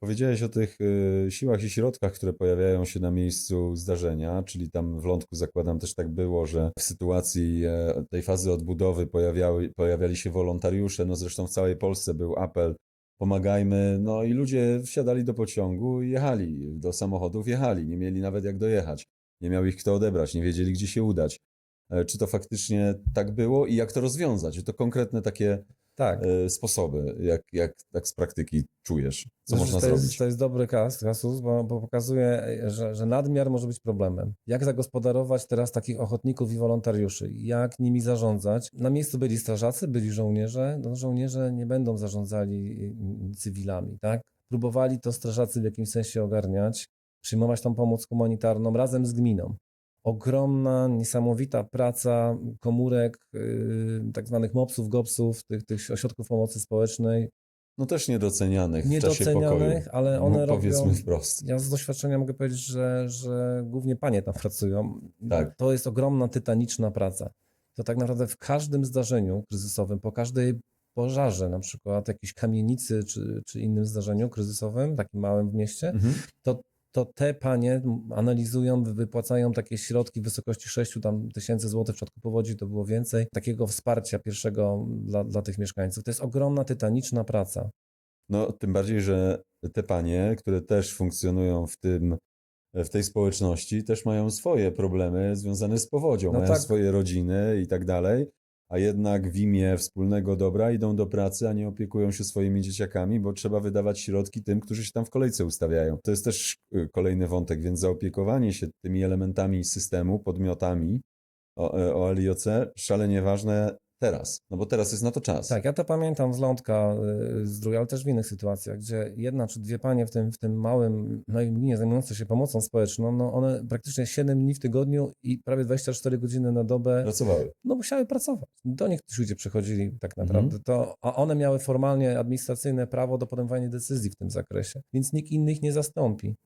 Powiedziałeś o tych y, siłach i środkach, które pojawiają się na miejscu zdarzenia, czyli tam w Lądku zakładam też tak było, że w sytuacji e, tej fazy odbudowy pojawiały, pojawiali się wolontariusze, no zresztą w całej Polsce był apel pomagajmy, no i ludzie wsiadali do pociągu i jechali, do samochodów jechali, nie mieli nawet jak dojechać, nie miał ich kto odebrać, nie wiedzieli gdzie się udać. E, Czy to faktycznie tak było i jak to rozwiązać? Czy to konkretne takie Tak. e, sposoby, jak, jak tak z praktyki czujesz? Co Znaczy, można to zrobić? Jest, to jest dobry kas, kasus, bo, bo pokazuje, że, że nadmiar może być problemem. Jak zagospodarować teraz takich ochotników i wolontariuszy? Jak nimi zarządzać? Na miejscu byli strażacy, byli żołnierze. No, żołnierze nie będą zarządzali y, cywilami, tak? Próbowali to strażacy w jakimś sensie ogarniać, przyjmować tą pomoc humanitarną razem z gminą. Ogromna, niesamowita praca komórek, yy, tak zwanych MOPS-ów, GOPS-ów, tych, tych ośrodków pomocy społecznej, No też niedocenianych niedocenianych, ale one No, Powiedzmy robią... wprost. Ja z doświadczenia mogę powiedzieć, że, że głównie panie tam pracują. Tak. To jest ogromna, tytaniczna praca. To tak naprawdę w każdym zdarzeniu kryzysowym, po każdej pożarze, na przykład jakiejś kamienicy czy, czy innym zdarzeniu kryzysowym, takim małym w mieście, Mhm. to, to te panie analizują, wypłacają takie środki w wysokości 6 tam, tysięcy złotych, w przypadku powodzi to było więcej, takiego wsparcia pierwszego dla, dla tych mieszkańców. To jest ogromna, tytaniczna praca. No, tym bardziej, że te panie, które też funkcjonują w tym, w tej społeczności, też mają swoje problemy związane z powodzią, No mają tak. swoje rodziny i tak dalej, a jednak w imię wspólnego dobra idą do pracy, a nie opiekują się swoimi dzieciakami, bo trzeba wydawać środki tym, którzy się tam w kolejce ustawiają. To jest też y, kolejny wątek, więc zaopiekowanie się tymi elementami systemu, podmiotami o, e, o LIOC szalenie ważne teraz, no bo teraz jest na to czas. Tak, ja to pamiętam z Lądka, y, z drugiej, ale też w innych sytuacjach, gdzie jedna czy dwie panie w tym, w tym małym, małej gminie zajmujące się pomocą społeczną, no one praktycznie 7 dni w tygodniu i prawie 24 godziny na dobę, Pracowały. no musiały pracować. Do nich ci ludzie przychodzili tak Mhm. naprawdę, to, a one miały formalnie administracyjne prawo do podejmowania decyzji w tym zakresie, więc nikt innych nie zastąpi.